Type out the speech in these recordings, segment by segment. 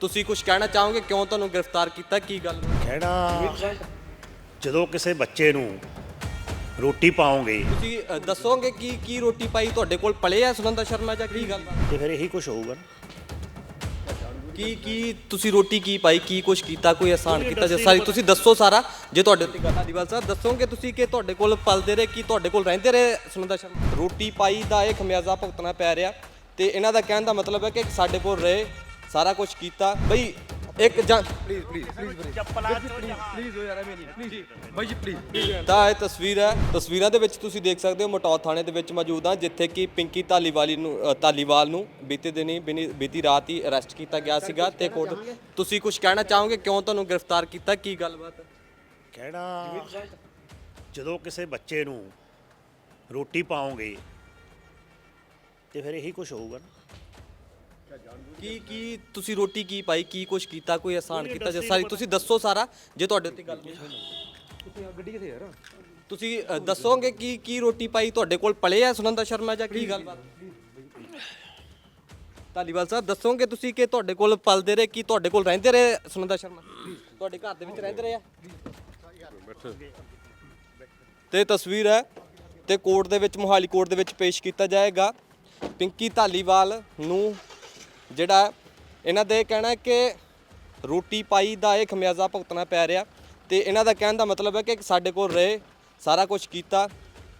ਤੁਸੀਂ ਕੁਝ ਕਹਿਣਾ ਚਾਹੋਗੇ? ਕਿਉਂ ਤੁਹਾਨੂੰ ਗ੍ਰਿਫਤਾਰ ਕੀਤਾ? ਕੀ ਗੱਲ? ਕਹਿਣਾ ਜਦੋਂ ਕਿਸੇ ਬੱਚੇ ਨੂੰ ਰੋਟੀ ਪਾਓਗੇ। ਤੁਸੀਂ ਅ, ਦੱਸੋਗੇ ਕੀ ਕੀ ਰੋਟੀ ਪਾਈ ਤੁਹਾਡੇ ਕੋਲ? ਪਲੇ ਆ ਸੁਨੰਦਾ ਸ਼ਰਮਾ ਜਾਂ ਕੀ ਗੱਲ? ਤੇ ਫਿਰ ਇਹੀ ਕੁਝ ਹੋਊਗਾ ਨਾ। ਕੀ ਕੀ ਤੁਸੀਂ ਰੋਟੀ ਕੀ ਪਾਈ? ਕੀ ਕੁਝ ਕੀਤਾ? ਕੋਈ ਆਸਾਨ ਕੀਤਾ? ਜੇ ਸਾਰੀ ਤੁਸੀਂ ਦੱਸੋ ਸਾਰਾ ਜੇ ਤੁਹਾਡੇ ਉੱਤੇ ਗੱਲ ਆਦੀਵਾਲ ਸਾਹਿਬ ਦੱਸੋਗੇ ਤੁਸੀਂ ਕਿ ਤੁਹਾਡੇ ਕੋਲ ਪਲਦੇ ਰਹੇ ਕੀ ਤੁਹਾਡੇ ਕੋਲ ਰਹਿੰਦੇ ਰਹੇ ਸੁਨੰਦਾ ਸ਼ਰਮਾ? ਰੋਟੀ ਪਾਈ ਦਾ ਇਹ ਖਮਿਆਜ਼ਾ ਭੁਗਤਣਾ ਪੈ ਰਿਹਾ। ਤੇ ਇਹਨਾਂ ਦਾ ਕਹਿਣ ਦਾ ਮਤਲਬ ਹੈ ਕਿ ਸਾਡੇ ਕੋਲ ਰਹੇ ਸਾਰਾ ਕੁਝ ਕੀਤਾ। ਬਈ ਇੱਕ ਜਾਂ ਪਲੀਜ਼ ਪਲੀਜ਼ ਪਲੀਜ਼ ਚੱਪਲਾਂ ਪਲੀਜ਼ ਹੋ ਯਾਰ ਐਵੇਂ ਨਹੀਂ ਪਲੀਜ਼ ਬਾਈ ਜੀ ਪਲੀਜ਼ ਤਾਂ ਇਹ ਤਸਵੀਰ ਹੈ। ਤਸਵੀਰਾਂ ਦੇ ਵਿੱਚ ਤੁਸੀਂ ਦੇਖ ਸਕਦੇ ਹੋ ਮਟੌਰ ਥਾਣੇ ਦੇ ਵਿੱਚ ਮੌਜੂਦ ਹਾਂ ਜਿੱਥੇ ਕਿ ਪਿੰਕੀ ਧਾਲੀਵਾਲੀ ਨੂੰ ਅ, ਧਾਲੀਵਾਲ ਨੂੰ ਬੀਤੇ ਦਿਨੀ ਬਿਨੀ- ਬੀਤੀ ਰਾਤ ਹੀ ਅਰੈਸਟ ਕੀਤਾ ਗਿਆ ਸੀਗਾ ਤੇ ਕੋਰਟ ਤੁਸੀਂ ਕੁਝ ਕਹਿਣਾ ਚਾਹੋਗੇ? ਕਿਉਂ ਤੁਹਾਨੂੰ ਗ੍ਰਿਫਤਾਰ ਕੀਤਾ? ਕੀ ਗੱਲਬਾਤ ਹੈ? ਕਹਿਣਾ ਜਦੋਂ ਕਿਸੇ ਬੱਚੇ ਨੂੰ ਰੋਟੀ ਪਾਓਗੇ ਤੇ ਫਿਰ ਇਹੀ ਕੁਝ ਹੋਊਗਾ ਨਾ। ਕੀ ਕੀ ਤੁਸੀਂ ਰੋਟੀ ਕੀ ਪਾਈ ਕੀ ਕੁਝ ਕੀਤਾ ਕੋਈ ਆਸਾਨ ਕੀਤਾ? ਜੇ ਸਾਰੀ ਤੁਸੀਂ ਦੱਸੋ ਸਾਰਾ ਜੇ ਤੁਹਾਡੇ ਉੱਤੇ ਗੱਲ ਗੱਡੀ ਕਿੱਥੇ ਯਾਰ? ਤੁਸੀਂ ਅ, ਦੱਸੋਗੇ ਕੀ ਕੀ ਰੋਟੀ ਪਾਈ? ਤੁਹਾਡੇ ਕੋਲ ਪਲੇ ਆ ਸੁਨੰਦਾ ਸ਼ਰਮਾ ਜਾਂ ਕੀ ਗੱਲਬਾਤ ਧਾਲੀਵਾਲ ਸਾਹਿਬ ਦੱਸੋਗੇ ਤੁਸੀਂ ਕਿ ਤੁਹਾਡੇ ਕੋਲ ਪਲਦੇ ਰਹੇ ਕੀ ਤੁਹਾਡੇ ਕੋਲ ਰਹਿੰਦੇ ਰਹੇ ਸੁਨੰਦਾ ਸ਼ਰਮਾ? ਤੁਹਾਡੇ ਘਰ ਦੇ ਵਿੱਚ ਰਹਿੰਦੇ ਰਹੇ ਆ? ਤੇ ਤਸਵੀਰ ਹੈ ਤੇ ਕੋਰਟ ਦੇ ਵਿੱਚ ਮੋਹਾਲੀ ਕੋਰਟ ਦੇ ਵਿੱਚ ਪੇਸ਼ ਕੀਤਾ ਜਾਏਗਾ। ਪਿੰਕੀ ਧਾਲੀਵਾਲ ਨੂੰ ਜਿਹੜਾ ਇਹਨਾਂ ਦੇ ਕਹਿਣਾ ਹੈ ਕਿ ਰੋਟੀ ਪਾਈ ਦਾ ਇਹ ਖਮਿਆਜ਼ਾ ਭੁਗਤਣਾ ਪੈ ਰਿਹਾ ਤੇ ਇਹਨਾਂ ਦਾ ਕਹਿਣ ਦਾ ਮਤਲਬ ਹੈ ਕਿ ਸਾਡੇ ਕੋਲ ਰਹੇ ਸਾਰਾ ਕੁਝ ਕੀਤਾ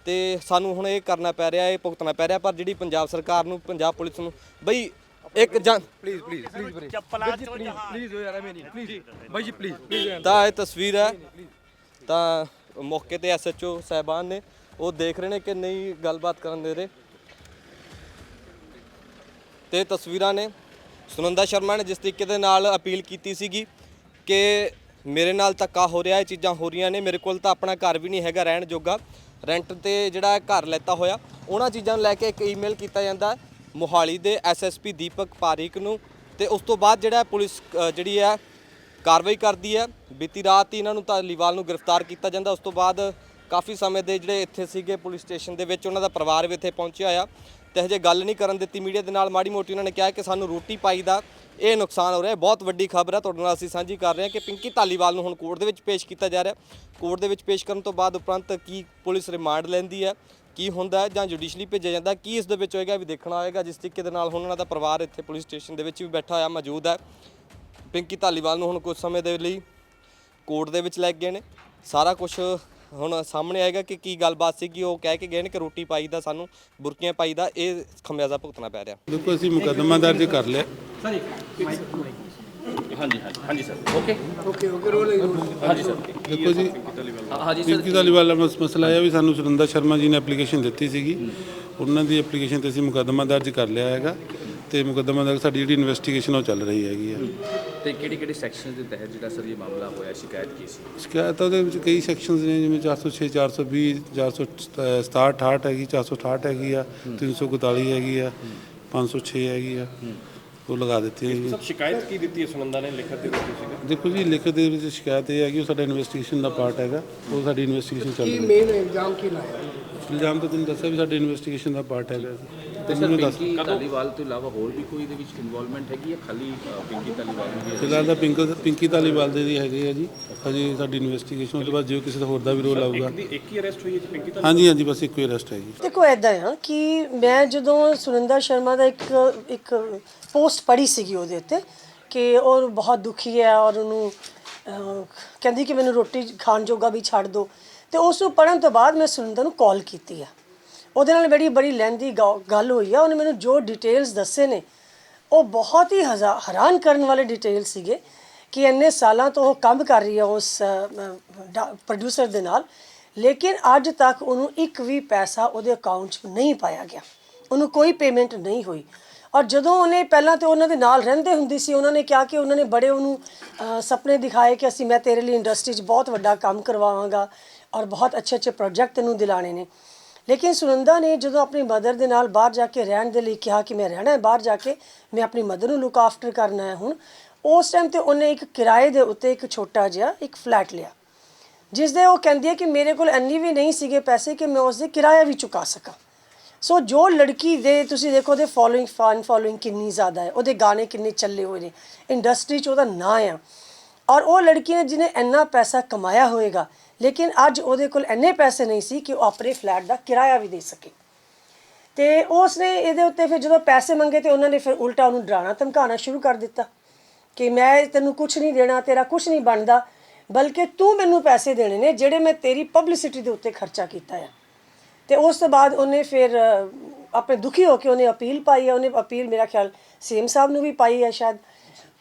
ਤੇ ਸਾਨੂੰ ਹੁਣ ਇਹ ਕਰਨਾ ਪੈ ਰਿਹਾ ਇਹ ਭੁਗਤਣਾ ਪੈ ਰਿਹਾ ਪਰ ਜਿਹੜੀ ਪੰਜਾਬ ਸਰਕਾਰ ਨੂੰ ਪੰਜਾਬ ਪੁਲਿਸ ਨੂੰ ਬਈ ਇੱਕ ਜਾਂ ਪਲੀਜ਼ ਪਲੀਜ਼ ਪਲੀਜ਼ ਵੀਰੇ ਚੱਪਲਾਂ ਪਲੀਜ਼ ਪਲੀਜ਼ ਹੋ ਯਾਰ ਐਵੇਂ ਨਹੀਂ। ਪਲੀਜ਼ ਬਾਈ ਜੀ ਪਲੀਜ਼ ਪਲੀਜ਼ ਤਾਂ ਇਹ ਤਸਵੀਰ ਹੈ। ਤਾਂ ਮੌਕੇ ਤੇ ਐਸਐਚਓ ਸਾਹਿਬਾਨ ਨੇ ਉਹ ਦੇਖ ਰਹੇ ਨੇ ਕਿ ਨਹੀਂ ਗੱਲਬਾਤ ਕਰਨ ਦੇ ਰਹੇ। ਤੇ ਤਸਵੀਰਾਂ ਨੇ ਸੁਨੰਦਾ ਸ਼ਰਮਾ ਨੇ ਜਿਸ ਤਰੀਕੇ ਦੇ ਨਾਲ ਅਪੀਲ ਕੀਤੀ ਸੀਗੀ ਕਿ ਮੇਰੇ ਨਾਲ ਧੱਕਾ ਹੋ ਰਿਹਾ, ਇਹ ਚੀਜ਼ਾਂ ਹੋ ਰਹੀਆਂ ਨੇ, ਮੇਰੇ ਕੋਲ ਤਾਂ ਆਪਣਾ ਘਰ ਵੀ ਨਹੀਂ ਹੈਗਾ, ਰਹਿਣ ਜੋਗਾ। ਰੈਂਟ ਤੇ ਜਿਹੜਾ ਘਰ ਲੈਤਾ ਹੋਇਆ, ਉਹਨਾਂ ਚੀਜ਼ਾਂ ਨੂੰ ਲੈ ਕੇ ਇੱਕ ਈਮੇਲ ਕੀਤਾ ਜਾਂਦਾ ਮੋਹਾਲੀ ਦੇ ਐਸਐਸਪੀ ਦੀਪਕ ਪਾਰੀਕ ਨੂੰ ਤੇ ਉਸ ਤੋਂ ਬਾਅਦ ਜਿਹੜਾ ਪੁਲਿਸ ਜਿਹੜੀ ਹੈ, ਕਾਰਵਾਈ ਕਰਦੀ ਹੈ। ਬੀਤੀ ਰਾਤ ਹੀ ਇਹਨਾਂ ਨੂੰ ਧਾਲੀਵਾਲ ਨੂੰ ਗ੍ਰਿਫਤਾਰ ਕੀਤਾ ਜਾਂਦਾ। ਉਸ ਤੋਂ ਬਾਅਦ ਕਾਫੀ ਸਮੇਂ ਦੇ ਜਿਹੜੇ ਇੱਥੇ ਸੀਗੇ ਪੁਲਿਸ ਸਟੇਸ਼ਨ ਦੇ ਵਿੱਚ, ਉਹਨਾਂ ਦਾ ਪਰਿਵਾਰ ਵੀ ਇੱਥੇ ਪਹੁੰਚਿਆ ਆ ਤੇ ਹਜੇ ਗੱਲ ਨਹੀਂ ਕਰਨ ਦਿੱਤੀ ਮੀਡੀਆ ਦੇ ਨਾਲ। ਮਾੜੀ ਮੋਟੀ ਉਹਨਾਂ ਨੇ ਕਿਹਾ ਕਿ ਸਾਨੂੰ ਰੋਟੀ ਪਾਈ ਦਾ ਇਹ ਨੁਕਸਾਨ ਹੋ ਰਿਹਾ ਹੈ। ਬਹੁਤ ਵੱਡੀ ਖਬਰ ਹੈ। ਤੁਹਾਡੇ ਨਾਲ ਅਸੀਂ ਸਾਂਝੀ ਕਰ ਰਹੇ ਹਾਂ ਕਿ ਪਿੰਕੀ ਧਾਲੀਵਾਲ ਨੂੰ ਹੁਣ ਕੋਰਟ ਦੇ ਵਿੱਚ ਪੇਸ਼ ਕੀਤਾ ਜਾ ਰਿਹਾ ਕੋਰਟ ਦੇ ਵਿੱਚ ਪੇਸ਼ ਕਰਨ ਤੋਂ ਬਾਅਦ ਉਪਰੰਤ ਕੀ ਪੁਲਿਸ ਰਿਮਾਂਡ ਲੈਂਦੀ ਹੈ, ਕੀ ਹੁੰਦਾ ਹੈ ਜਾਂ ਜੁਡੀਸ਼ਲੀ ਭੇਜਿਆ ਜਾਂਦਾ ਕੀ ਇਸ ਦੇ ਵਿੱਚ ਹੋਏਗਾ ਇਹ ਵੀ ਦੇਖਣਾ ਹੋਏਗਾ। ਜਿਸ ਤਰੀਕੇ ਦੇ ਨਾਲ ਹੁਣ ਉਹਨਾਂ ਦਾ ਪਰਿਵਾਰ ਇੱਥੇ ਪੁਲਿਸ ਸਟੇਸ਼ਨ ਦੇ ਵਿੱਚ ਵੀ ਬੈਠਾ ਹੋਇਆ ਮੌਜੂਦ ਹੈ। ਪਿੰਕੀ ਧਾਲੀਵਾਲ ਨੂੰ ਹੁਣ ਕੁਝ ਸਮੇਂ ਦੇ ਲਈ ਕੋਰਟ ਦੇ ਵਿੱਚ ਲੈ ਕੇ ਗਏ ਨੇ। ਸਾਰਾ ਕੁਝ ਹੁਣ ਸਾਹਮਣੇ ਆਏਗਾ ਕਿ ਕੀ ਗੱਲਬਾਤ ਸੀਗੀ ਉਹ ਕਹਿ ਕੇ ਗਏ ਨੇ ਕਿ ਰੋਟੀ ਪਾਈ ਦਾ ਸਾਨੂੰ ਬੁਰਕੀਆਂ ਪਾਈ ਦਾ ਇਹ ਖਮਿਆਜ਼ਾ ਭੁਗਤਣਾ ਪੈ ਰਿਹਾ। ਦੇਖੋ ਅਸੀਂ ਮੁਕੱਦਮਾ ਦਰਜ ਕਰ ਲਿਆ। ਦੇਖੋ ਜੀ ਹਾਂਜੀ ਪਿੰਕੀ ਧਾਲੀਵਾਲ ਦਾ ਮਸ- ਮਸਲਾ ਹੈ ਵੀ ਸਾਨੂੰ ਸੁਰਿੰਦਰ ਸ਼ਰਮਾ ਜੀ ਨੇ ਐਪਲੀਕੇਸ਼ਨ ਦਿੱਤੀ ਸੀਗੀ। ਉਹਨਾਂ ਦੀ ਐਪਲੀਕੇਸ਼ਨ ਤੇ ਅਸੀਂ ਮੁਕੱਦਮਾ ਦਰਜ ਕਰ ਲਿਆ ਹੈਗਾ ਤੇ ਮੁਕੱਦਮਾ ਦਰਜ ਸਾਡੀ ਜਿਹੜੀ ਇਨਵੈਸਟੀਗੇਸ਼ਨ ਉਹ ਚੱਲ ਰਹੀ ਹੈਗੀ ਆ। ਤੇ ਕਿਹੜੀ ਕਿਹੜੀ ਸੈਕਸ਼ਨ ਦੇ ਤਹਿਤ ਜਿਹੜਾ ਸਰ ਇਹ ਮਾਮਲਾ ਹੋਇਆ ਸ਼ਿਕਾਇਤ ਕੀ ਸੀ? ਸ਼ਿਕਾਇਤ ਉਹਦੇ ਵਿੱਚ ਕਈ ਸੈਕਸ਼ਨਸ ਨੇ ਜਿਵੇਂ 406 420 467 68 ਹੈਗੀ 468 ਹੈਗੀ ਆ 341 ਹੈਗੀ ਆ 506 ਹੈਗੀ ਆ ਉਹ ਲਗਾ ਦਿੱਤੀ ਹੈਗੀ ਸਭ ਸ਼ਿਕਾਇਤ ਕੀ ਦਿੱਤੀ ਹੈ ਸੁਨੰਦਾ ਨੇ ਲਿਖਤ ਦੇ ਦਿੱਤੀ ਸੀਗਾ? ਦੇਖੋ ਜੀ ਲਿਖਤ ਦੇ ਵਿੱਚ ਸ਼ਿਕਾਇਤ ਇਹ ਹੈ ਕਿ ਉਹ ਸਾਡਾ ਇਨਵੈਸਟੀਗੇਸ਼ਨ ਦਾ ਪਾਰਟ ਹੈਗਾ ਉਹ ਸਾਡੀ ਇਨਵੈਸਟੀਗੇਸ਼ਨ ਚੱਲ ਰਹੀ ਹੈ। ਮੇਨ ਇਲਜ਼ਾਮ ਕੀ ਲਾਇਆ? ਇਲਜ਼ਾਮ ਤਾਂ ਤੁਹਾਨੂੰ ਦੱਸਿਆ ਵੀ ਸਾਡੀ ਇਨਵੈਸਟੀਗੇਸ਼ਨ ਦਾ ਪਾਰਟ ਹੈਗਾ। ਤੇ ਤੇ ਸਰ ਮੈਨੂੰ ਦੱਸ ਪਿੰਕੀ ਧਾਲੀਵਾਲ ਤੋਂ ਇਲਾਵਾ ਹੋਰ ਵੀ ਕੋਈ ਇਹਦੇ ਵਿੱਚ ਇਨਵੋਲਵਮੈਂਟ ਹੈਗੀ ਜਾਂ ਖਾਲੀ ਅ, ਪਿੰਕੀ ਧਾਲੀਵਾਲ ਦੀ ਹੈ? ਫਿਲਹਾਲ ਤਾਂ ਪਿੰਕ ਪਿੰਕੀ ਧਾਲੀਵਾਲ ਦੇ ਦੀ ਹੈਗੇ ਆ ਜੀ। ਹਜੇ ਸਾਡੀ ਇਨਵੈਸਟੀਗੇਸ਼ਨ ਤੋਂ ਬਾਅਦ ਜੇ ਕਿਸੇ ਦਾ ਹੋਰ ਦਾ ਵੀ ਰੋਲ ਆਊਗਾ। ਦੀ ਇੱਕ ਹੀ ਅਰੈਸਟ ਹੋਈ ਹੈ ਜੀ ਪਿੰਕੀ ਤਾਂ ਹਾਂਜੀ ਹਾਂਜੀ ਬਸ ਇੱਕੋ ਹੀ ਅਰੈਸਟ ਹੈ ਜੀ। ਦੇਖੋ ਐਦਾਂ ਆ ਕਿ ਮੈਂ ਜਦੋਂ ਸੁਰਿੰਦਰ ਸ਼ਰਮਾ ਦਾ ਇੱਕ ਇੱਕ ਪੋਸਟ ਪੜ੍ਹੀ ਸੀਗੀ ਉਹਦੇ ਉੱਤੇ ਕਿ ਉਹ ਬਹੁਤ ਦੁਖੀ ਹੈ ਔਰ ਉਹਨੂੰ ਅਹ, ਕਹਿੰਦੀ ਕਿ ਮੈਨੂੰ ਰੋਟੀ ਖਾਣ ਜੋਗਾ ਵੀ ਛੱਡ ਦਿਓ ਤੇ ਉਸ ਨੂੰ ਪੜ੍ਹਨ ਤੋਂ ਬਾਅਦ ਮੈਂ ਸੁਰਿੰਦਰ ਨੂੰ ਕਾਲ ਕੀਤੀ ਆ। ਉਹਦੇ ਨਾਲ ਬੜੀ ਬੜੀ ਲੈਂਦੀ ਗੱਲ ਹੋਈ ਆ ਉਹਨੇ ਮੈਨੂੰ ਜੋ ਡਿਟੇਲਸ ਦੱਸੇ ਨੇ ਉਹ ਬਹੁਤ ਹੀ ਹਜ਼ਾ- ਹੈਰਾਨ ਕਰਨ ਵਾਲੇ ਡਿਟੇਲ ਸੀਗੇ ਕਿ ਇੰਨੇ ਸਾਲਾਂ ਤੋਂ ਉਹ ਕੰਮ ਕਰ ਰਹੀ ਹੈ ਉਸ ਪ੍ਰੋਡਿਊਸਰ ਦੇ ਨਾਲ ਲੇਕਿਨ ਅੱਜ ਤੱਕ ਉਹਨੂੰ ਇੱਕ ਵੀ ਪੈਸਾ ਉਹਦੇ ਅਕਾਊਂਟ 'ਚ ਨਹੀਂ ਪਾਇਆ ਗਿਆ। ਉਹਨੂੰ ਕੋਈ ਪੇਮੈਂਟ ਨਹੀਂ ਹੋਈ। ਔਰ ਜਦੋਂ ਉਹਨੇ ਪਹਿਲਾਂ ਤੇ ਉਹਨਾਂ ਦੇ ਨਾਲ ਰਹਿੰਦੇ ਹੁੰਦੀ ਸੀ ਉਹਨਾਂ ਨੇ ਕਿਹਾ ਕਿ ਉਹਨਾਂ ਨੇ ਬੜੇ ਉਹਨੂੰ ਅਹ, ਸੁਪਨੇ ਦਿਖਾਏ ਕਿ ਅਸੀਂ ਮੈਂ ਤੇਰੇ ਲਈ ਇੰਡਸਟਰੀ 'ਚ ਬਹੁਤ ਵੱਡਾ ਕੰਮ ਕਰਵਾਵਾਂਗਾ ਔਰ ਬਹੁਤ ਅੱਛੇ ਅੱਛੇ ਪ੍ਰੋਜੈਕਟ ਤੈਨੂੰ ਦਿਲਾਣੇ ਨੇ। ਲੇਕਿਨ ਸੁਨੰਦਾ ਨੇ ਜਦੋਂ ਆਪਣੀ ਮਦਰ ਦੇ ਨਾਲ ਬਾਹਰ ਜਾ ਕੇ ਰਹਿਣ ਦੇ ਲਈ ਕਿਹਾ ਕਿ ਮੈਂ ਰਹਿਣਾ ਹੈ ਬਾਹਰ ਜਾ ਕੇ, ਮੈਂ ਆਪਣੀ ਮਦਰ ਨੂੰ ਲੁੱਕ ਆਫਟਰ ਕਰਨਾ ਹੈ ਹੁਣ, ਉਸ ਟਾਈਮ ਤੇ ਉਹਨੇ ਇੱਕ ਕਿਰਾਏ ਦੇ ਉੱਤੇ ਇੱਕ ਛੋਟਾ ਜਿਹਾ ਇੱਕ ਫਲੈਟ ਲਿਆ ਜਿਸ ਦੇ ਉਹ ਕਹਿੰਦੀ ਹੈ ਕਿ ਮੇਰੇ ਕੋਲ ਇੰਨੀ ਵੀ ਨਹੀਂ ਸੀਗੇ ਪੈਸੇ ਕਿ ਮੈਂ ਉਸ ਦੇ ਕਿਰਾਇਆ ਵੀ ਚੁਕਾ ਸਕਾਂ। ਸੋ ਜੋ ਲੜਕੀ ਦੇ, ਤੁਸੀਂ ਦੇਖੋ ਉਹਦੇ ਫੋਲੋਇੰਗ ਫੈਨ ਫੋਲੋਇੰਗ ਕਿੰਨੀ ਜ਼ਿਆਦਾ ਹੈ, ਉਹਦੇ ਗਾਣੇ ਕਿੰਨੇ ਚੱਲੇ ਹੋਏ ਨੇ ਇੰਡਸਟਰੀ 'ਚ ਉਹਦਾ ਨਾਂ ਆ, ਔਰ ਉਹ ਲੜਕੀ ਨੇ ਜਿਹਨੇ ਇੰਨਾ ਪੈਸਾ ਕਮਾਇਆ ਹੋਏਗਾ ਲੇਕਿਨ ਅੱਜ ਉਹਦੇ ਕੋਲ ਇੰਨੇ ਪੈਸੇ ਨਹੀਂ ਸੀ ਕਿ ਉਹ ਆਪਣੇ ਫਲੈਟ ਦਾ ਕਿਰਾਇਆ ਵੀ ਦੇ ਸਕੇ। ਤੇ ਉਸ ਨੇ ਇਹਦੇ ਉੱਤੇ ਫਿਰ ਜਦੋਂ ਪੈਸੇ ਮੰਗੇ ਤੇ ਉਹਨਾਂ ਨੇ ਫਿਰ ਉਲਟਾ ਉਹਨੂੰ ਡਰਾਣਾ, ਧਮਕਾਉਣਾ ਸ਼ੁਰੂ ਕਰ ਦਿੱਤਾ ਕਿ ਮੈਂ ਤੈਨੂੰ ਕੁਝ ਨਹੀਂ ਦੇਣਾ, ਤੇਰਾ ਕੁਝ ਨਹੀਂ ਬਣਦਾ, ਬਲਕਿ ਤੂੰ ਮੈਨੂੰ ਪੈਸੇ ਦੇਣੇ ਨੇ ਜਿਹੜੇ ਮੈਂ ਤੇਰੀ ਪਬਲਿਸਿਟੀ ਦੇ ਉੱਤੇ ਖਰਚਾ ਕੀਤਾ ਆ। ਤੇ ਉਸ ਤੋਂ ਬਾਅਦ ਉਹਨੇ ਫਿਰ ਆਪਣੇ ਦੁਖੀ ਹੋ ਕੇ ਉਹਨੇ ਅਪੀਲ ਪਾਈ ਹੈ ਉਹਨੇ ਅਪੀਲ ਮੇਰਾ ਖਿਆਲ ਸੀਐਮ ਸਾਹਿਬ ਨੂੰ ਵੀ ਪਾਈ ਹੈ ਸ਼ਾਇਦ।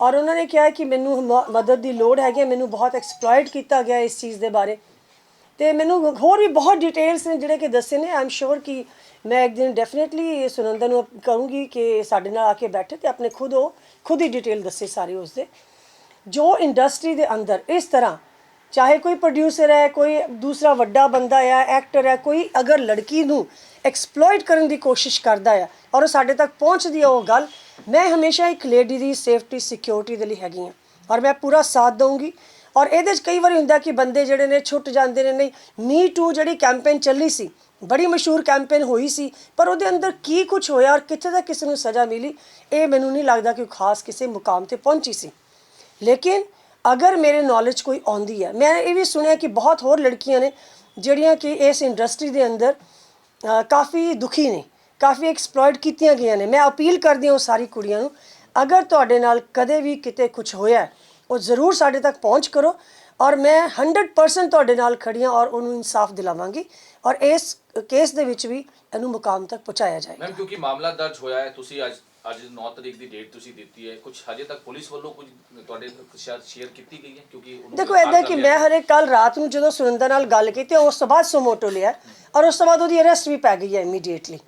ਔਰ ਉਹਨਾਂ ਨੇ ਕਿਹਾ ਕਿ ਮੈਨੂੰ ਮਦਦ ਦੀ ਲੋੜ ਹੈਗੀ ਹੈ, ਮੈਨੂੰ ਬਹੁਤ ਐਕਸਪਲੋਇਟ ਕੀਤਾ ਗਿਆ ਇਸ ਚੀਜ਼ ਦੇ ਬਾਰੇ। ਤੇ ਮੈਨੂੰ ਹੋਰ ਵੀ ਬਹੁਤ ਡਿਟੇਲਸ ਨੇ ਜਿਹੜੇ ਕਿ ਦੱਸੇ ਨੇ। ਆਮ ਸ਼ੋਰ ਕਿ ਮੈਂ ਇੱਕ ਦਿਨ ਡੈਫੀਨਿਟਲੀ ਸੁਨੰਦਾ ਨੂੰ ਕਹੂੰਗੀ ਕਿ ਸਾਡੇ ਨਾਲ ਆ ਕੇ ਬੈਠੇ ਤੇ ਆਪਣੇ ਖੁਦ ਉਹ, ਖੁਦ ਹੀ ਡਿਟੇਲ ਦੱਸੇ ਸਾਰੇ ਉਸ ਦੇ ਜੋ ਇੰਡਸਟਰੀ ਦੇ ਅੰਦਰ ਇਸ ਤਰ੍ਹਾਂ, ਚਾਹੇ ਕੋਈ ਪ੍ਰੋਡਿਊਸਰ ਹੈ, ਕੋਈ ਦੂਸਰਾ ਵੱਡਾ ਬੰਦਾ ਹੈ ਐਕਟਰ ਹੈ, ਕੋਈ ਅਗਰ ਲੜਕੀ ਨੂੰ ਐਕਸਪਲੋਇਟ ਕਰਨ ਦੀ ਕੋਸ਼ਿਸ਼ ਕਰਦਾ ਹੈ ਔਰ ਉਹ ਸਾਡੇ ਤੱਕ ਪਹੁੰਚਦੀ ਹੈ ਉਹ ਗੱਲ ਮੈਂ ਹਮੇਸ਼ਾ ਇੱਕ ਲੇਡੀ ਦੀ ਸੇਫਟੀ, ਸਿਕਿਉਰਿਟੀ ਦੇ ਲਈ ਹੈਗੀ ਹਾਂ। ਔਰ ਮੈਂ ਪੂਰਾ ਸਾਥ ਦਊਂਗੀ। ਔਰ ਇਹਦੇ 'ਚ ਕਈ ਵਾਰੀ ਹੁੰਦਾ ਕਿ ਬੰਦੇ ਜਿਹੜੇ ਨੇ ਛੁੱਟ ਜਾਂਦੇ ਨੇ, ਨਹੀਂ ਮੀ ਟੂ ਜਿਹੜੀ ਕੈਂਪੇਨ ਚੱਲੀ ਸੀ, ਬੜੀ ਮਸ਼ਹੂਰ ਕੈਂਪੇਨ ਹੋਈ ਸੀ, ਪਰ ਉਹਦੇ ਅੰਦਰ ਕੀ ਕੁਝ ਹੋਇਆ ਔਰ ਕਿੱਥੇ ਤੱਕ ਕਿਸੇ ਨੂੰ ਸਜ਼ਾ ਮਿਲੀ, ਇਹ ਮੈਨੂੰ ਨਹੀਂ ਲੱਗਦਾ ਕਿ ਖਾਸ ਕਿਸੇ ਮੁਕਾਮ ਤੇ ਪਹੁੰਚੀ ਸੀ। ਲੇਕਿਨ ਅਗਰ ਮੇਰੇ ਨੌਲੇਜ ਕੋਈ ਆਉਂਦੀ ਹੈ, ਮੈਂ ਇਹ ਵੀ ਸੁਣਿਆ ਕਿ ਬਹੁਤ ਹੋਰ ਲੜਕੀਆਂ ਨੇ ਜਿਹੜੀਆਂ ਕਿ ਇਸ ਇੰਡਸਟਰੀ ਦੇ ਅੰਦਰ ਕਾਫੀ ਦੁਖੀ ਨੇ। ਕਾਫੀ ਐਕਸਪਲੋਇਟ ਕੀਤੀਆਂ ਗਈਆਂ ਨੇ। ਮੈਂ ਅਪੀਲ ਕਰਦੀ ਹਾਂ ਉਹ ਸਾਰੀ ਕੁੜੀਆਂ ਨੂੰ ਅਗਰ ਤੁਹਾਡੇ ਨਾਲ ਕਦੇ ਵੀ ਕਿਤੇ ਕੁਝ ਹੋਇਆ ਉਹ ਜ਼ਰੂਰ ਸਾਡੇ ਤੱਕ ਪਹੁੰਚ ਕਰੋ ਔਰ ਮੈਂ 100% ਤੁਹਾਡੇ ਨਾਲ ਖੜੀ ਹਾਂ ਔਰ ਉਹਨੂੰ ਇਨਸਾਫ ਦਿਲਾਵਾਂਗੀ ਔਰ ਇਸ ਕੇਸ ਦੇ ਵਿੱਚ ਵੀ ਇਹਨੂੰ ਮੁਕਾਮ ਤੱਕ ਪਹੁੰਚਾਇਆ ਜਾਏਗਾ। ਮੈਮ ਕਿਉਂਕਿ ਮਾਮਲਾ ਦਰਜ ਹੋਇਆ ਹੈ ਤੁਸੀਂ ਅੱਜ ਅੱਜ 9 ਤਰੀਕ ਦੀ ਡੇਟ ਤੁਸੀਂ ਦਿੱਤੀ ਹੈ ਕੁਝ ਹਜੇ ਤੱਕ ਪੁਲਿਸ ਵੱਲੋਂ ਕੁਝ ਤੁਹਾਡੇ ਸ਼ਾਇਦ ਸ਼ੇਅਰ ਕੀਤੀ ਗਈ ਹੈ? ਕਿਉਂਕਿ ਉਹਨੂੰ ਦੇਖੋ ਕਰ ਕਿ ਮੈਂ ਹਰੇ ਕੱਲ ਰਾਤ ਨੂੰ ਜਦੋਂ ਸੁਰਿੰਦਰ ਨਾਲ ਗੱਲ ਕੀਤੀ ਉਸ ਤੋਂ ਬਾਅਦ ਸੋਮੋਟੋ ਲਿਆ ਔਰ ਉਸ ਤੋਂ ਬਾਅਦ ਉਹਦੀ ਅਰੈਸਟ ਵੀ ਪੈ ਗਈ ਹੈ ਇਮੀਡੀਏਟਲੀ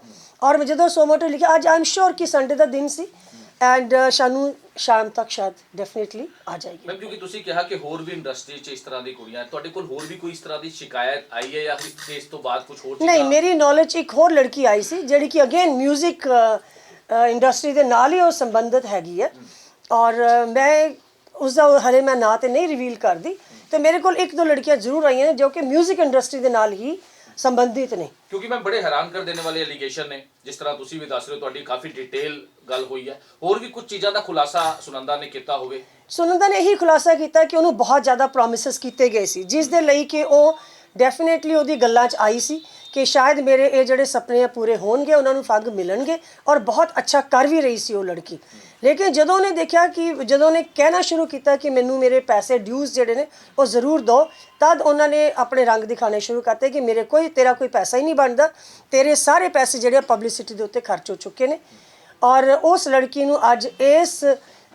ਔਰ ਮੈਂ ਜਦੋਂ ਸੋਮੋਟੋ ਲਿਖਿਆ ਅੱਜ ਆਮ ਸ਼ੋਰ ਕਿ ਸੰਡੇ ਦਾ ਦਿਨ ਸੀ ਐਂਡ ਸ਼ਾਨੂੰ ਸ਼ਾਮ ਤੱਕ ਸ਼ਾਇਦ ਡੈਫੀਨਿਟਲੀ ਆ ਜਾਏਗੀ ਮੈਮ ਕਿਉਂਕਿ ਤੁਸੀਂ ਕਿਹਾ ਕਿ ਹੋਰ ਵੀ ਇੰਡਸਟਰੀ 'ਚ ਇਸ ਤਰ੍ਹਾਂ ਦੀ ਕੁੜੀਆਂ ਹੈ ਤੁਹਾਡੇ ਕੋਲ ਹੋਰ ਵੀ ਕੋਈ ਇਸ ਤਰ੍ਹਾਂ ਦੀ ਸ਼ਿਕਾਇਤ ਆਈ ਹੈ ਜਾਂ ਇਸ ਕੇਸ ਤੋਂ ਬਾਅਦ ਕੁਝ ਹੋਰ ਨਹੀਂ ਚੀਜ਼ਾਂ- ਮੇਰੀ ਨੌਲੇਜ ਇੱਕ ਹੋਰ ਲੜਕੀ ਆਈ ਸੀ ਜਿਹੜੀ ਕਿ ਅਗੇਨ 뮤직 ਇੰਡਸਟਰੀ ਦੇ ਨਾਲ ਹੀ ਉਹ ਸੰਬੰਧਿਤ ਹੈਗੀ ਹੈ ਔਰ ਅ, ਮੈਂ ਉਸ ਦਾ ਹਲੇ ਮੈਂ ਨਾਂ ਤੇ ਨਹੀਂ ਰਿਵੀਲ ਕਰਦੀ ਤੇ ਮੇਰੇ ਕੋਲ ਇੱਕ ਦੋ ਲੜਕੀਆਂ ਜ਼ਰੂਰ ਆਈਆਂ ਨੇ ਜੋ ਕਿ 뮤직 ਇੰਡਸਟਰੀ ਦੇ ਨਾਲ ਹੀ ਸੰਬੰਧਿਤ ਨੇ। ਕਿਉਂਕਿ ਮੈਂ ਬੜੇ ਹੈਰਾਨ ਕਰ ਦੇਣ ਵਾਲੇ ਐਲੀਗੇਸ਼ਨ ਨੇ। ਜਿਸ ਤਰ੍ਹਾਂ ਤੁਸੀਂ ਵੀ ਦੱਸ ਰਹੇ ਹੋ ਤੁਹਾਡੀ ਕਾਫੀ ਡਿਟੇਲ ਗੱਲ ਹੋਈ ਹੈ। ਹੋਰ ਵੀ ਕੁਝ ਚੀਜ਼ਾਂ ਦਾ ਖੁਲਾਸਾ ਸੁਨੰਦਾ ਨੇ ਕੀਤਾ ਹੋਵੇ? ਸੁਨੰਦਾ ਨੇ ਇਹੀ ਖੁਲਾਸਾ ਕੀਤਾ ਕਿ ਉਹਨੂੰ ਬਹੁਤ ਜ਼ਿਆਦਾ ਪ੍ਰੋਮਿਸਸ ਕੀਤੇ ਗਏ ਸੀ ਜਿਸ ਦੇ ਲਈ ਕਿ ਉਹ ਡੈਫੀਨੇਟਲੀ ਉਹਦੀ ਗੱਲਾਂ 'ਚ ਆਈ ਸੀ ਕਿ ਸ਼ਾਇਦ ਮੇਰੇ ਇਹ ਜਿਹੜੇ ਸੁਪਨੇ ਆ ਪੂਰੇ ਹੋਣਗੇ, ਉਹਨਾਂ ਨੂੰ ਫੱਗ ਮਿਲਣਗੇ ਔਰ ਬਹੁਤ ਅੱਛਾ ਕਰ ਵੀ ਰਹੀ ਸੀ ਉਹ ਲੜਕੀ। ਲੇਕਿਨ ਜਦੋਂ ਉਹਨੇ ਦੇਖਿਆ ਕਿ, ਜਦੋਂ ਉਹਨੇ ਕਹਿਣਾ ਸ਼ੁਰੂ ਕੀਤਾ ਕਿ ਮੈਨੂੰ ਮੇਰੇ ਪੈਸੇ ਡਿਊਜ਼ ਜਿਹੜੇ ਨੇ, ਉਹ ਜ਼ਰੂਰ ਦਿਓ, ਤਦ ਉਹਨਾਂ ਨੇ ਆਪਣੇ ਰੰਗ ਦਿਖਾਣੇ ਸ਼ੁਰੂ ਕਰਤੇ ਕਿ ਮੇਰੇ ਕੋਈ, ਤੇਰਾ ਕੋਈ ਪੈਸਾ ਹੀ ਨਹੀਂ ਬਣਦਾ, ਤੇਰੇ ਸਾਰੇ ਪੈਸੇ ਜਿਹੜੇ ਪਬਲਿਸਿਟੀ ਦੇ ਉੱਤੇ ਖਰਚ ਹੋ ਚੁੱਕੇ ਨੇ। ਔਰ ਉਸ ਲੜਕੀ ਨੂੰ ਅੱਜ ਇਸ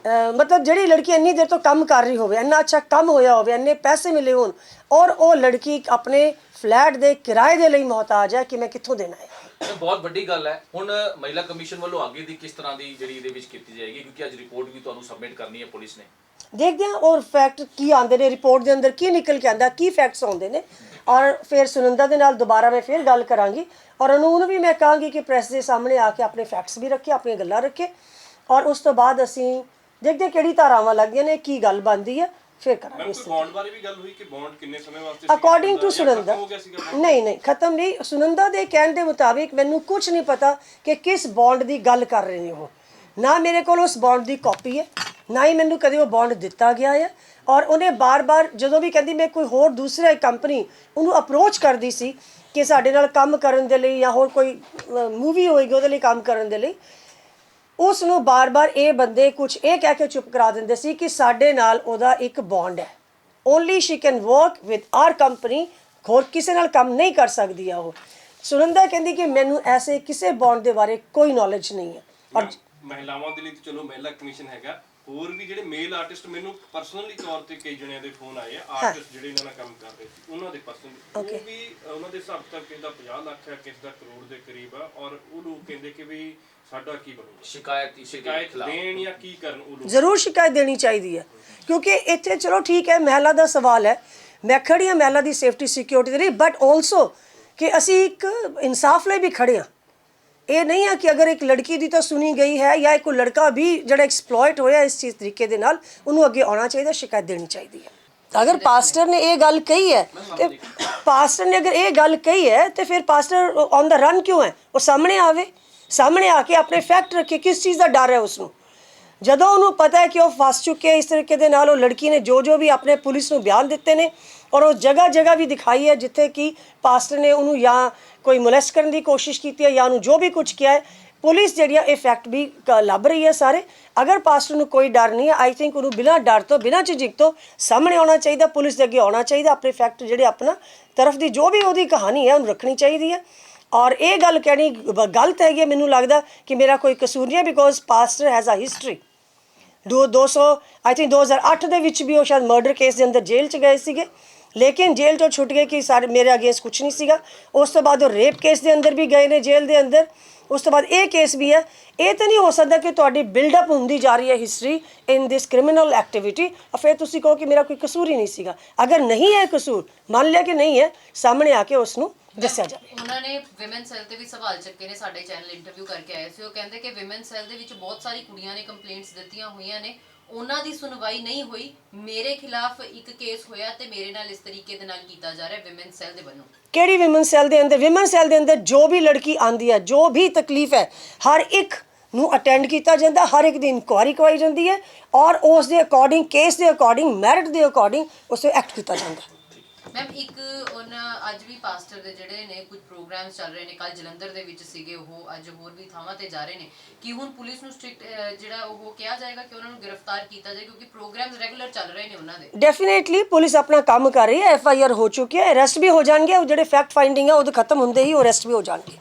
ਮਤਲਬ ਜਿਹੜੀ ਲੜਕੀ ਇੰਨੀ ਦੇਰ ਤੋਂ ਕੰਮ ਕਰ ਰਹੀ ਹੋਵੇ ਇੰਨਾ ਅੱਛਾ ਕੰਮ ਹੋਇਆ ਹੋਵੇ ਇੰਨੇ ਪੈਸੇ ਮਿਲੇ ਹੋਣ ਔਰ ਉਹ ਲੜਕੀ ਆਪਣੇ ਫਲੈਟ ਦੇ ਕਿਰਾਏ ਦੇ ਲਈ ਮੁਹਤਾਜ ਹੈ ਕਿ ਮੈਂ ਕਿੱਥੋਂ ਦੇਣਾ ਹੈ? ਇਹ ਬਹੁਤ ਵੱਡੀ ਗੱਲ ਹੈ। ਹੁਣ ਮਹਿਲਾ ਕਮਿਸ਼ਨ ਵੱਲੋਂ ਅੱਗੇ ਦੀ ਕਿਸ ਤਰ੍ਹਾਂ ਦੀ ਜਿਹੜੀ ਇਹਦੇ ਵਿੱਚ ਕੀਤੀ ਜਾਏਗੀ? ਕਿਉਂਕਿ ਅੱਜ ਰਿਪੋਰਟ ਵੀ ਤੁਹਾਨੂੰ ਸਬਮਿਟ ਕਰਨੀ ਹੈ ਪੁਲਿਸ ਨੇ। ਦੇਖਦੇ ਹਾਂ ਔਰ ਫੈਕਟ ਕੀ ਆਉਂਦੇ ਨੇ ਰਿਪੋਰਟ ਦੇ ਅੰਦਰ ਕੀ ਨਿਕਲ ਕੇ ਆਉਂਦਾ ਕੀ ਫੈਕਟਸ ਆਉਂਦੇ ਨੇ। ਔਰ ਫਿਰ ਸੁਨੰਦਾ ਦੇ ਨਾਲ ਦੁਬਾਰਾ ਮੈਂ ਫਿਰ ਗੱਲ ਕਰਾਂਗੀ। ਔਰ ਉਹਨੂੰ ਉਹਨੂੰ ਵੀ ਮੈਂ ਕਹਾਂਗੀ ਕਿ ਪ੍ਰੈਸ ਦੇ ਸਾਹਮਣੇ ਆ ਕੇ ਆਪਣੇ ਫੈਕਟਸ ਵੀ ਰੱਖੇ ਆਪਣੀਆਂ ਗੱਲਾਂ ਰੱਖੇ। ਔਰ ਉਸ ਤੋਂ ਬਾਅਦ ਅਸੀਂ ਦੇਖਦੇ ਹਾਂ ਕਿਹੜੀ ਧਾਰਾਵਾਂ ਲੱਗਦੀਆਂ ਨੇ ਕੀ ਗੱਲ ਬਣਦੀ ਹੈ ਫਿਰ ਕਰਾਂਗੇ ਇਸ ਬੌਂਡ ਬਾਰੇ ਵੀ ਗੱਲ ਹੋਈ ਕਿ ਬੌਂਡ ਕਿੰਨੇ ਸਮੇਂ ਵਾਸਤੇ ਅਕੋਰਡਿੰਗ ਟੂ ਸੁਨੰਦਾ? ਨਹੀਂ ਨਹੀਂ ਖਤਮ ਨਹੀਂ। ਸੁਨੰਦਾ ਦੇ ਕਹਿਣ ਦੇ ਮੁਤਾਬਿਕ ਮੈਨੂੰ ਕੁਝ ਨਹੀਂ ਪਤਾ ਕਿ ਕਿਸ ਬੌਂਡ ਦੀ ਗੱਲ ਕਰ ਰਹੇ ਨੇ ਉਹ। ਨਾ ਮੇਰੇ ਕੋਲ ਉਸ ਬੌਂਡ ਦੀ ਕਾਪੀ ਹੈ ਨਾ ਹੀ ਮੈਨੂੰ ਕਦੇ ਉਹ ਬੌਂਡ ਦਿੱਤਾ ਗਿਆ ਹੈ। ਔਰ ਉਹਨੇ ਬਾਰ-ਬਾਰ ਜਦੋਂ ਵੀ ਕਹਿੰਦੀ ਮੈਂ ਕੋਈ ਹੋਰ ਦੂਸਰਾ ਕੰਪਨੀ ਉਹਨੂੰ ਅਪਰੋਚ ਕਰਦੀ ਸੀ ਕਿ ਸਾਡੇ ਨਾਲ ਕੰਮ ਕਰਨ ਦੇ ਲਈ ਜਾਂ ਹੋਰ ਕੋਈ ਮੂਵੀ ਹੋਏਗੀ ਉਹਦੇ ਲਈ ਕੰਮ ਕਰਨ ਦੇ ਲਈ ਉਸ ਨੂੰ ਬਾਰ-ਬਾਰ ਇਹ ਬੰਦੇ ਕੁਝ ਇਹ ਕਹਿ ਕੇ ਚੁੱਪ ਕਰਾ ਦਿੰਦੇ ਸੀ ਕਿ ਸਾਡੇ ਨਾਲ ਉਹਦਾ ਇੱਕ ਬੌਂਡ ਹੈ। Only she can work with our company ਹੋਰ ਕਿਸੇ ਨਾਲ ਕੰਮ ਨਹੀਂ ਕਰ ਸਕਦੀ ਆ ਉਹ। ਸੁਨੰਦਾ ਕਹਿੰਦੀ ਕਿ ਮੈਨੂੰ ਐਸੇ ਕਿਸੇ ਬੌਂਡ ਦੇ ਬਾਰੇ ਕੋਈ ਨੌਲੇਜ ਨਹੀਂ ਹੈ। ਔਰ ਮਹਿਲਾਵਾਂ ਦੇ ਲਈ ਤਾਂ ਚਲੋ ਮਹਿਲਾ ਕਮਿਸ਼ਨ ਹੈਗਾ। ਹੋਰ ਵੀ ਜਿਹੜੇ ਮੇਲ ਆਰਟਿਸਟ ਮੈਨੂੰ ਪਰਸਨਲੀ ਤੌਰ ਤੇ ਕਈ ਜਣਿਆਂ ਦੇ ਫੋਨ ਆਏ ਆ ਆਰਟਿਸਟ ਜਿਹੜੇ ਇਹਨਾਂ ਨਾਲ ਕੰਮ ਕਰ ਰਹੇ ਸੀ ਉਹਨਾਂ ਦੇ ਪਰਸਨਲ ਉਹ ਵੀ ਉਹਨਾਂ ਦੇ ਹਿਸਾਬ ਤੱਕ ਕਿਸ ਦਾ 50 ਲੱਖ ਹੈ ਕਿਸ ਦਾ ਕਰੋੜ ਦੇ ਕਰੀਬ ਆ ਔਰ ਉਹ ਲੋਕ ਕਹਿੰਦੇ ਕਿ ਵੀ ਸਾਡਾ ਕੀ ਬਣੂਗਾ? ਸ਼ਿਕਾਇਤ ਇਸੇ ਦੇ ਸ਼ਿਕਾਇਤ ਖਿਲਾਫ। ਦੇਣ ਜਾਂ ਕੀ ਕਰਨ ਉਹ ਲੋਕ? ਜ਼ਰੂਰ ਸ਼ਿਕਾਇਤ ਦੇਣੀ ਚਾਹੀਦੀ ਹੈ। ਕਿਉਂਕਿ ਇੱਥੇ ਚਲੋ ਠੀਕ ਹੈ ਮਹਿਲਾ ਦਾ ਸਵਾਲ ਹੈ। ਮੈਂ ਖੜੀ ਹਾਂ ਮਹਿਲਾ ਦੀ ਸੇਫਟੀ ਸਿਕਿਉਰਿਟੀ ਦੇ ਲਈ ਬਟ ਆਲਸੋ ਕਿ ਅਸੀਂ ਇੱਕ ਇਨਸਾਫ ਲਈ ਵੀ ਖੜੇ ਹਾਂ। ਇਹ ਨਹੀਂ ਹੈ ਕਿ ਅਗਰ ਇੱਕ ਲੜਕੀ ਦੀ ਤਾਂ ਸੁਣੀ ਗਈ ਹੈ ਜਾਂ ਇੱਕ ਲੜਕਾ ਵੀ ਜਿਹੜਾ ਐਕਸਪਲੋਇਟ ਹੋਇਆ ਇਸ ਚੀਜ਼ ਤਰੀਕੇ ਦੇ ਨਾਲ, ਉਹਨੂੰ ਅੱਗੇ ਆਉਣਾ ਚਾਹੀਦਾ, ਸ਼ਿਕਾਇਤ ਦੇਣੀ ਚਾਹੀਦੀ ਹੈ। ਅਗਰ ਪਾਸਟਰ ਨੇ ਇਹ ਗੱਲ ਕਹੀ ਹੈ, ਤੇ ਪਾਸਟਰ ਨੇ ਅਗਰ ਇਹ ਗੱਲ ਕਹੀ ਹੈ, ਤੇ ਫਿਰ ਪਾਸਟਰ ਔਨ ਦਾ ਰਨ ਕਿਉਂ ਹੈ? ਉਹ ਸਾਹਮਣੇ ਆਵੇ, ਸਾਹਮਣੇ ਆ ਕੇ ਆਪਣੇ ਫੈਕਟ ਰੱਖੇ, ਕਿਸ ਚੀਜ਼ ਦਾ ਡਰ ਹੈ ਉਸ ਨੂੰ ਜਦੋਂ ਉਹਨੂੰ ਪਤਾ ਹੈ ਕਿ ਉਹ ਫਸ ਚੁੱਕੇ ਹੈ, ਇਸ ਤਰੀਕੇ ਦੇ ਨਾਲ ਉਹ ਲੜਕੀ ਨੇ ਜੋ ਜੋ ਵੀ ਆਪਣੇ ਪੁਲਿਸ ਨੂੰ ਬਿਆਨ ਦਿੱਤੇ ਨੇ, ਔਰ ਉਹ ਜਗ੍ਹਾ ਜਗ੍ਹਾ ਵੀ ਦਿਖਾਈ ਹੈ, ਜਿੱਥੇ ਕਿ ਪਾਸਟਰ ਨੇ ਉਹਨੂੰ ਜਾਂ ਕੋਈ ਮੋਲੈਸਟ ਕਰਨ ਦੀ ਕੋਸ਼ਿਸ਼ ਕੀਤੀ ਹੈ ਜਾਂ ਉਹਨੂੰ ਜੋ ਵੀ ਕੁਝ ਕੀਤਾ ਹੈ ਪੁਲਿਸ ਜਿਹੜੀ ਆ ਇਹ ਫੈਕਟ ਵੀ ਕ- ਲੱਭ ਰਹੀ ਹੈ ਸਾਰੇ। ਅਗਰ ਪਾਸਟਰ ਨੂੰ ਕੋਈ ਡਰ ਨਹੀਂ ਹੈ ਆਈ ਥਿੰਕ ਉਹਨੂੰ ਬਿਨਾਂ ਡਰ ਤੋਂ ਬਿਨਾਂ ਝਿਜਕ ਤੋਂ ਸਾਹਮਣੇ ਆਉਣਾ ਚਾਹੀਦਾ ਪੁਲਿਸ ਦੇ ਅੱਗੇ ਆਉਣਾ ਚਾਹੀਦਾ ਆਪਣੇ ਫੈਕਟ ਜਿਹੜੇ ਆਪਣਾ ਤਰਫ ਦੀ ਜੋ ਵੀ ਉਹਦੀ ਕਹਾਣੀ ਹੈ ਉਹਨੂੰ ਰੱਖਣੀ ਚਾਹੀਦੀ ਹੈ। ਔਰ ਇਹ ਗੱਲ ਕਹਿਣੀ ਗਲਤ ਹੈਗੀ ਹੈ, ਮੈਨੂੰ ਲੱਗਦਾ ਕਿ ਮੇਰਾ ਕੋਈ ਕਸੂਰ ਨਹੀਂ ਹੈ because pastor has a history ਦੋ 200 ਆਈ ਥਿੰਕ 2008 ਦੇ ਵਿੱਚ ਵੀ ਉਹ ਸ਼ਾਇਦ ਮਰਡਰ ਕੇਸ ਦੇ ਅੰਦਰ ਜੇਲ੍ਹ 'ਚ ਗਏ ਸੀਗੇ। ਲੇਕਿਨ ਜੇਲ੍ਹ ਤੋਂ ਛੁੱਟ ਗਏ ਕਿ ਸਾਰੇ ਮੇਰੇ ਅਗੇਂਸਟ ਕੁਝ ਨਹੀਂ ਸੀਗਾ। ਉਸ ਤੋਂ ਬਾਅਦ ਉਹ ਰੇਪ ਕੇਸ ਦੇ ਅੰਦਰ ਵੀ ਗਏ ਨੇ, ਜੇਲ੍ਹ ਦੇ ਅੰਦਰ। ਉਸ ਤੋਂ ਬਾਅਦ ਇਹ ਕੇਸ ਵੀ ਹੈ। ਇਹ ਤਾਂ ਨਹੀਂ ਹੋ ਸਕਦਾ ਕਿ ਤੁਹਾਡੀ ਬਿਲਡ ਅਪ ਹੁੰਦੀ ਜਾ ਰਹੀ ਹੈ history in this criminal activity ਫਿਰ ਤੁਸੀਂ ਕਹੋ ਕਿ ਮੇਰਾ ਕੋਈ ਕਸੂਰ ਹੀ ਨਹੀਂ ਸੀਗਾ। ਅਗਰ ਨਹੀਂ ਹੈ ਕਸੂਰ, ਮੰਨ ਲਿਆ ਕਿ ਨਹੀਂ ਹੈ, ਸਾਹਮਣੇ ਆ ਕੇ ਉਸ ਨੂੰ ਦੱਸਿਆ ਜਾਵੇ। ਉਹਨਾਂ ਨੇ ਵਿਮਨ ਸੈੱਲ ਤੇ ਵੀ ਸਵਾਲ ਚੱਕੇ ਨੇ, ਸਾਡੇ ਚੈਨਲ ਇੰਟਰਵਿਊ ਕਰਕੇ ਆਏ ਸੀ। ਉਹ ਕਹਿੰਦੇ ਕਿ ਵਿਮਨ ਸੈੱਲ ਦੇ ਵਿੱਚ ਬਹੁਤ ਸਾਰੀ ਕੁੜੀਆਂ ਨੇ ਕੰਪਲੇਂਟਸ ਦਿੱਤੀਆਂ ਹੋਈਆਂ ਨੇ। ਉਹਨਾਂ ਦੀ ਸੁਣਵਾਈ ਨਹੀਂ ਹੋਈ, ਮੇਰੇ ਖਿਲਾਫ ਇੱਕ ਕੇਸ ਹੋਇਆ ਤੇ ਮੇਰੇ ਨਾਲ ਇਸ ਤਰੀਕੇ ਦੇ ਨਾਲ ਕੀਤਾ ਜਾ ਰਿਹਾ ਵਿਮਨ ਸੈੱਲ ਦੇ ਵੱਲੋਂ। ਕਿਹੜੀ ਵਿਮਨ ਸੈੱਲ ਦੇ ਅੰਦਰ? ਵਿਮਨ ਸੈੱਲ ਦੇ ਅੰਦਰ ਜੋ ਵੀ ਲੜਕੀ ਆਂਦੀ ਹੈ, ਜੋ ਵੀ ਤਕਲੀਫ ਹੈ, ਹਰ ਇੱਕ ਨੂੰ ਅਟੈਂਡ ਕੀਤਾ ਜਾਂਦਾ, ਹਰ ਇੱਕ ਦੀ ਇਨਕੁਆਇਰੀ ਕਰਵਾਈ ਜਾਂਦੀ ਹੈ ਔਰ ਉਸ ਦੇ ਅਕੋਰਡਿੰਗ ਕੇਸ ਦੇ ਅਕੋਰਡਿੰਗ ਮੈਰਿਟ ਦੇ ਅਕੋਰਡਿੰਗ ਉਸ ਐਕਟ ਕੀਤਾ ਜਾਂਦਾ। ਹੈ ਮੈਮ ਇੱਕ ਉਹਨਾਂ ਅੱਜ ਵੀ ਪਾਸਟਰ ਦੇ ਜਿਹੜੇ ਨੇ ਕੁਝ ਪ੍ਰੋਗਰਾਮਸ ਚੱਲ ਰਹੇ ਨੇ ਕੱਲ ਜਲੰਧਰ ਦੇ ਵਿੱਚ ਸੀਗੇ ਉਹ, ਅੱਜ ਹੋਰ ਵੀ ਥਾਵਾਂ ਤੇ ਜਾ ਰਹੇ ਨੇ। ਕੀ ਹੁਣ ਪੁਲਿਸ ਨੂੰ ਸਟ੍ਰਿਕਟ ਜਿਹੜਾ ਉਹ ਕਿਹਾ ਜਾਏਗਾ ਕਿ ਉਹਨਾਂ ਨੂੰ ਗ੍ਰਿਫਤਾਰ ਕੀਤਾ ਜਾਏ, ਕਿਉਂਕਿ ਪ੍ਰੋਗਰਾਮਸ ਰੈਗੂਲਰ ਚੱਲ ਰਹੇ ਨੇ ਉਹਨਾਂ ਦੇ? ਡੈਫੀਨੇਟਲੀ ਪੁਲਿਸ ਆਪਣਾ ਕੰਮ ਕਰ ਰਹੀ ਹੈ ਐਫ ਆਈ ਆਰ ਹੋ ਚੁੱਕੀ ਹੈ ਅਰੈਸਟ ਵੀ ਹੋ ਜਾਣਗੇ, ਉਹ ਜਿਹੜੇ ਫੈਕਟ ਫਾਈਂਡਿੰਗ ਹੈ ਉਹ ਖਤਮ ਹੁੰਦੇ ਹੀ ਉਹ ਅਰੈਸਟ ਵੀ ਹੋ ਜਾਣਗੇ।